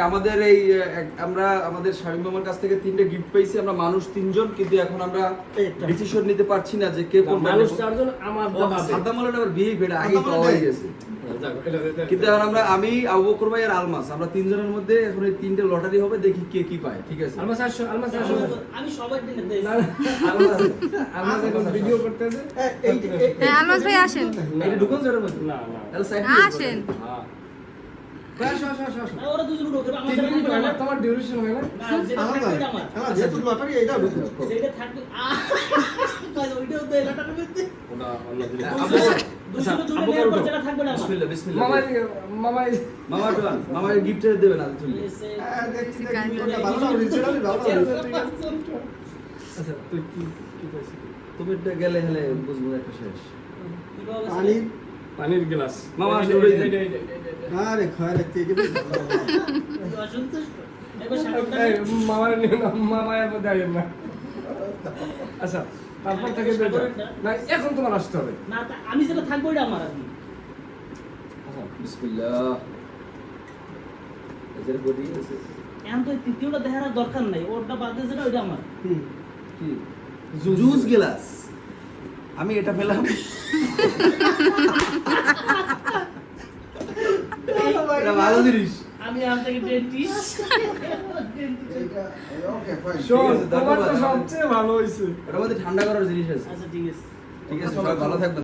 আমাদের এই আমরা আমাদের শামীম মামার কাছ থেকে তিনটে গিফট পেয়েছি আমরা মানুষ তিনজন কিন্তু এখন আমরা ডিসিশন নিতে পারছি না যে কে না, কোনটা মানুষ চারজন আমার সাদ্দাম আবার বিয়ে বেড়ে পাওয়া আলী হয়ে গেছে। এটা- কিন্তু এখন আমরা আমি আবু বকর ভাই আর আলমাস আমরা তিনজনের মধ্যে এখন এই তিনটে লটারি হবে দেখি কে কি পায় ঠিক আছে? আলমাস আসো, আলমাস আসো। আমি সবার দিনে আলমাস- আলমাস এখন ভিডিও করতেছে। এই- হ্যাঁ আলমাস ভাই আসেন। এটা ঢুকুন মধ্যে না, না। আসেন। হ্যাঁ। তোমার হয় না? আমার সেটা থাকবে ওইটাও তো এলাকার মধ্যে তুমি গেলে হেলে বুঝব একটা শেষ কীভাবে পানি পানির গ্লাস মামা, আরে খয় রাখতে গেলে ভালো হবে। তুই অসন্তুষ্ট এবার সারাটা এই, মামার না মামায়ের মধ্যে আইন না। আচ্ছা তারপর থেকে বেটা। না। এখন তোমার আসতে হবে। না আমি যেটা থাকব ওইটা আমার আচ্ছা বিসমিল্লাহ। এদের বডি আছে। এখন তো তৃতীয়টা দেখার দরকার নাই ওরটা বাদ দিয়ে যেটা ওইটা আমার। হুম। কি? Juice glass. আমি এটা পেলাম। এটা ভালো জিনিস। আমি আম থেকে ডেন্টিস্ট ওকে ফাইন শোন তোমার তো সবচেয়ে ভালো হয়েছে এটা মধ্যে ঠান্ডা করার জিনিস আছে। আচ্ছা ঠিক আছে। ঠিক আছে সবাই ভালো থাকবেন।